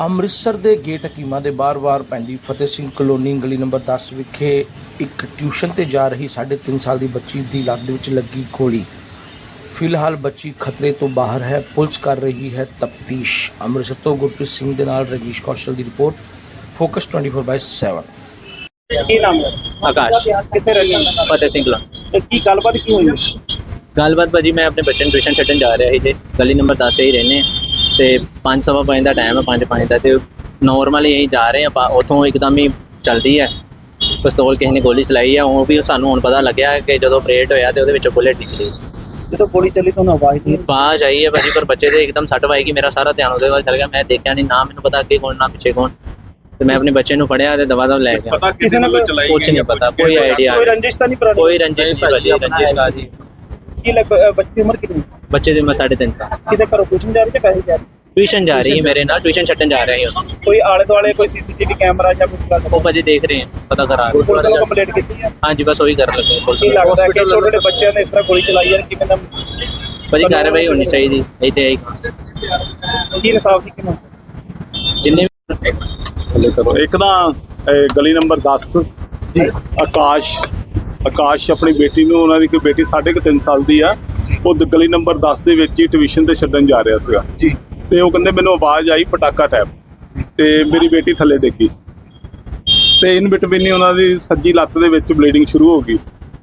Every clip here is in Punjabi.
ਅੰਮ੍ਰਿਤਸਰ ਦੇ ਗੇਟ ਹਕੀਮਾਂ ਦੇ ਬਾਰ-ਬਾਰ ਪੈਂਦੀ ਫਤਿਹ ਸਿੰਘ ਕਲੋਨੀ ਗਲੀ ਨੰਬਰ 10 ਵਿਖੇ ਇੱਕ ਟਿਊਸ਼ਨ ਤੇ ਜਾ ਰਹੀ 3.5 ਸਾਲ ਦੀ ਬੱਚੀ ਦੀ ਲੱਤ ਦੇ ਵਿੱਚ ਲੱਗੀ ਗੋਲੀ। ਫਿਲਹਾਲ ਬੱਚੀ ਖਤਰੇ ਤੋਂ ਬਾਹਰ ਹੈ ਪੁਲਿਸ ਕਰ ਰਹੀ ਹੈ ਤਫਤੀਸ਼। ਅੰਮ੍ਰਿਤਸਰ ਤੋਂ ਗੁਰਪ੍ਰੀਤ ਸਿੰਘ ਦੇ ਨਾਲ ਰਜੀਸ਼ ਕੌਸ਼ਲ ਦੀ ਰਿਪੋਰਟ ਫੋਕਸ 24/7 ਕੀ ਨਾਮ ਹੈ? ਆਕਾਸ਼। ਕਿੱਥੇ ਰਹਿੰਦੇ ਹੋ? ਫਤਿਹ ਸਿੰਘ ਲਾ ਤੇ ਕੀ ਗੱਲਬਾਤ ਕੀ ਹੋਈ? ਗੱਲਬਾਤ ਭਾਜੀ ਮੈਂ ਆਪਣੇ ਬੱਚੇ ਨੂੰ ਟਿਊਸ਼ਨ ਛੱਡਣ ਜਾ ਰਿਹਾ ਸੀ ਤੇ ਗਲੀ ਨੰਬਰ 10 ਹੀ ਰਹਿੰਦੇ ਹਾਂ। ਤੇ 5:30 ਵਜੇ ਦਾ ਟਾਈਮ ਹੈ 5:05 ਦਾ ਤੇ ਨਾਰਮਲੀ ਅਸੀਂ ਜਾ ਰਹੇ ਆਪਾਂ ਉਥੋਂ ਇੱਕਦਮ ਹੀ ਚਲਦੀ ਹੈ। ਪਿਸਤੌਲ ਕਿਸੇ ਨੇ ਗੋਲੀ ਚਲਾਈ ਹੈ ਉਹ ਵੀ ਸਾਨੂੰ ਹੁਣ ਪਤਾ ਲੱਗਿਆ ਕਿ ਜਦੋਂ ਆਪਰੇਟ ਹੋਇਆ ਤੇ ਉਹਦੇ ਵਿੱਚੋਂ ਬੁਲੇਟ ਨਿਕਲੀ। ਜਦੋਂ ਗੋਲੀ ਚੱਲੀ ਤੁਹਾਨੂੰ ਆਵਾਜ਼ ਨਹੀਂ ਬਾਜ ਆਈ ਹੈ ਭਾਜੀ ਪਰ ਬੱਚੇ ਦੇ ਇੱਕਦਮ ਸੱਟ ਵਾਈ ਕਿ ਮੇਰਾ ਸਾਰਾ ਧਿਆਨ ਉਹਦੇ ਵੱਲ ਚਲ ਗਿਆ। ਮੈਂ ਦੇਖਿਆ ਨਹੀਂ ਨਾ ਮੈਨੂੰ ਪਤਾ ਅੱਗੇ ਕੌਣ ਨਾ ਪਿੱਛੇ ਕੌਣ। ਤੇ ਮੈਂ ਆਪਣੇ ਬੱਚੇ ਨੂੰ ਫੜਿਆ ਤੇ ਦਵਾ ਦਵਾ ਲੈ ਗਿਆ। ਪਤਾ ਕਿਸੇ ਨੇ ਕੋਈ ਚਲਾਈ ਕੁਛ ਨਹੀਂ ਪਤਾ ਕੋਈ ਆਈਡੀਆ ਕੋਈ ਰੰਜਿਸ਼ ਤਾਂ ਨਹੀਂ ਪੁਰਾਣੀ? ਕੋਈ ਰੰਜਿਸ਼ ਨਹੀਂ ਭਾਜੀ ਰੰਜਿਸ਼ ਕਾਦੀ ਕੀ ਲੱਗ ਬੱਚੀ ਦੀ ਉਮਰ ਕਿੰਨੀ? ਬੱਚੇ ਦੀ ਉਮਰ 3.5 ਸਾਲ। ਕਿਤੇ ਘਰੋਂ ਟਿਊਸ਼ਨ ਜਾ ਰਹੀ ਤੇ ਪੈਸੇ ਜਾ ਰਹੀ? ਟਿਊਸ਼ਨ ਜਾ ਰਹੀ ਹੈ ਮੇਰੇ ਨਾਲ ਟਿਊਸ਼ਨ ਛੱਡਣ ਜਾ ਰਿਹਾ ਹਾਂ ਕੋਈ ਆਲੇ ਦੁਆਲੇ ਕੋਈ ਸੀਸੀਟੀਵੀ ਕੈਮਰਾ ਜਾਂ ਕੁਝ ਲੱਗ ਉਹ ਭਾਜੀ ਦੇਖ ਰਹੇ ਹਾਂ ਪਤਾ ਕਰਾ ਰਹੇ ਪੁਲਿਸ ਨੂੰ। ਕੰਪਲੇਂਟ ਕੀਤੀ ਹੈ? ਹਾਂਜੀ ਬਸ ਉਹੀ ਕਰਨ ਲੱਗੇ ਪੁਲਿਸ ਕੀ ਨੂੰ। ਲੱਗਦਾ ਹੈ ਕਿ ਛੋਟੇ ਛੋਟੇ ਬੱਚਿਆਂ ਨੇ ਇਸ ਤਰ੍ਹਾਂ ਗੋਲੀ ਚਲਾਈ ਹੈ ਕਿਵੇਂ ਦਾ ਭਾਜੀ ਕਾਰਵਾਈ ਹੋਣੀ ਚਾਹੀਦੀ ਇਹ ਤੇ ਕੀ ਇਨਸਾਫ ਦੀ ਕਿਵੇਂ ਜਿੰਨੇ ਥੱਲੇ ਕਰੋ। ਇੱਕ ਨਾ ਗਲੀ ਨੰਬਰ 10 ਜੀ। ਆਕਾਸ਼ ਆਕਾਸ਼ ਆਪਣੀ ਬੇਟੀ ਨੂੰ ਉਹਨਾਂ ਦੀ ਕੋਈ ਬੇਟੀ ਸਾਢੇ ਕੁ ਤਿੰਨ ਸਾਲ ਦੀ ਆ। ਉਹ ਗਲੀ ਨੰਬਰ 10 ਦੇ ਵਿੱਚ ਹੀ ਟਿਊਸ਼ਨ ਤੇ ਛੱਡਣ ਜਾ ਰਿਹਾ ਸੀਗਾ। ਜੀ। ਤੇ ਉਹ ਕਹਿੰਦੇ ਮੈਨੂੰ ਆਵਾਜ਼ ਆਈ ਪਟਾਕਾ ਟੈਪ ਤੇ ਮੇਰੀ ਬੇਟੀ ਥੱਲੇ ਡਿੱਗੀ ਤੇ ਇਨ ਬਿਟਵੀਨ ਹੀ ਉਹਨਾਂ ਦੀ ਸੱਜੀ ਲੱਤ ਦੇ ਵਿੱਚ ਬਲੀਡਿੰਗ ਸ਼ੁਰੂ ਹੋ ਗਈ।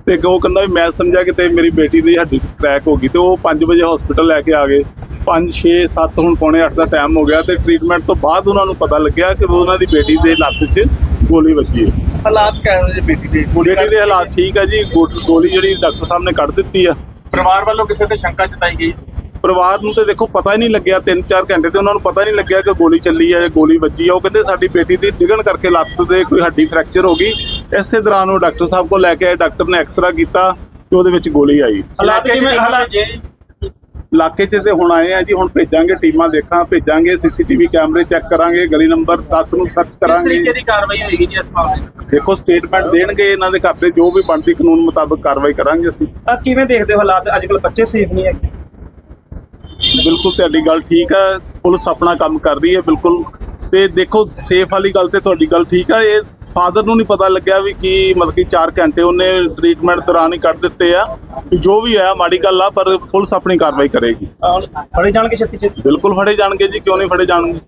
ਤੇ ਉਹ ਕਹਿੰਦਾ ਵੀ ਮੈਂ ਸਮਝਿਆ ਕਿ ਤੇ ਮੇਰੀ ਬੇਟੀ ਦੀ ਹੱਡੀ ਕ੍ਰੈਕ ਹੋ ਗਈ ਤੇ ਉਹ 5 ਵਜੇ ਹਸਪੀਟਲ ਲੈ ਕੇ ਆ ਗਏ। 5 6 7 ਹੁਣ ਪੌਣੇ 8 ਦਾ ਟਾਈਮ ਹੋ ਗਿਆ ਤੇ ਟ੍ਰੀਟਮੈਂਟ ਤੋਂ ਬਾਅਦ ਉਹਨਾਂ ਨੂੰ ਪਤਾ ਲੱਗਿਆ ਕਿ ਉਹਨਾਂ ਦੀ ਬੇਟੀ ਦੇ ਲੱਤ 'ਚ ਗੋਲੀ ਵੱਜੀ ਹੈ। ਹਾਲਾਤ ਕਿਹੋ ਜਿਹੇ ਬੇਟੀ ਦੇ? ਬੇਟੀ ਦੇ ਹਾਲਾਤ ਠੀਕ ਹੈ ਜੀ ਗੋਲੀ ਜਿਹੜੀ ਡਾਕਟਰ ਸਾਹਿਬ ਨੇ ਕੱਢ ਦਿੱਤੀ ਆ। ਪਰਿਵਾਰ ਵੱਲੋਂ ਕਿਸੇ ਤੇ ਸ਼ੰਕਾ ਜਤਾਈ ਗਈ? ਪਰਿਵਾਰ ਨੂੰ ਤੇ ਦੇਖੋ ਪਤਾ ਹੀ ਨਹੀਂ ਲੱਗਿਆ 3-4 ਘੰਟੇ ਤੇ ਉਹਨਾਂ ਨੂੰ ਪਤਾ ਹੀ ਨਹੀਂ ਲੱਗਿਆ ਕਿ ਗੋਲੀ ਚੱਲੀ ਹੈ ਜਾਂ ਗੋਲੀ ਵੱਜੀ ਹੈ ਉਹ ਕਹਿੰਦੇ ਸਾਡੀ ਬੇਟੀ ਦੀ ਡਿੱਗਣ ਕਰਕੇ ਲੱਤ ਦੇ ਕੋਈ ਹੱਡੀ ਫ੍ਰੈਕਚਰ ਹੋ ਗਈ। ਇਸੇ ਦੌਰਾਨ ਉਹ ਡਾਕਟਰ ਸਾਹਿਬ ਕੋਲ ਲੈ ਕੇ ਆਏ ਡਾਕਟਰ ਨੇ ਐਕਸਰਾ ਕੀਤਾ ਤੇ ਉਹਦੇ ਵਿੱਚ ਗੋਲੀ ਆਈ। ਹਾਲਾਤ ਕਿਵੇਂ ਹਾਲਾਤ ਇਲਾਕੇ 'ਚ ਤੇ ਹੁਣ ਆਏ ਆ ਜੀ ਹੁਣ ਭੇਜਾਂਗੇ ਟੀਮਾਂ ਦੇਖਾਂ ਭੇਜਾਂਗੇ ਸੀਸੀਟੀਵੀ ਕੈਮਰੇ ਚੈੱਕ ਕਰਾਂਗੇ ਗਲੀ ਨੰਬਰ 10 ਨੂੰ ਸਰਚ ਕਰਾਂਗੇ। ਦੀ ਕਾਰਵਾਈ ਹੋਏਗੀ ਜੀ ਇਸ ਮਾਮਲੇ ਵਿੱਚ ਦੇਖੋ ਸਟੇਟਮੈਂਟ ਦੇਣਗੇ ਇਹਨਾਂ ਦੇ ਘਰ ਦੇ ਜੋ ਵੀ ਬਣਦੀ ਕਾਨੂੰਨ ਮੁਤਾਬਕ ਕਾਰਵਾਈ ਕਰਾਂਗੇ ਅਸੀਂ। ਆ ਕਿਵੇਂ ਦੇਖਦੇ ਹੋ ਹਾਲਾਤ? ਅੱਜ ਕੱਲ ਬੱਚੇ ਸੇਫ ਨਹੀਂ ਹੈਗੇ। ਬਿਲਕੁਲ ਤੁਹਾਡੀ ਗੱਲ ਠੀਕ ਹੈ ਪੁਲਿਸ ਆਪਣਾ ਕੰਮ ਕਰ ਰਹੀ ਹੈ ਬਿਲਕੁਲ। ਤੇ ਦੇਖੋ ਸੇਫ ਵਾਲੀ ਗੱਲ ਤੇ ਤੁਹਾਡੀ ਗੱਲ ਠੀਕ ਹੈ ਇਹ ਫਾਦਰ ਨੂੰ ਨਹੀਂ ਪਤਾ ਲੱਗਿਆ ਵੀ ਕੀ ਮਤਲਬ ਕਿ 4 ਘੰਟੇ ਉਹਨੇ ਟ੍ਰੀਟਮੈਂਟ ਦੌਰਾਨ ਹੀ ਕੱਢ ਦਿੱਤੇ ਆ ਜੋ ਵੀ ਹੈ ਮਾੜੀ ਗੱਲ ਆ ਪਰ ਪੁਲਿਸ ਆਪਣੀ ਕਾਰਵਾਈ ਕਰੇਗੀ। ਫੜੇ ਜਾਣਗੇ ਛੇਤੀ ਛੇਤੀ ਬਿਲਕੁਲ ਫੜੇ ਜਾਣਗੇ ਜੀ ਕਿਉਂ ਨਹੀਂ ਫੜੇ ਜਾਣਗੇ?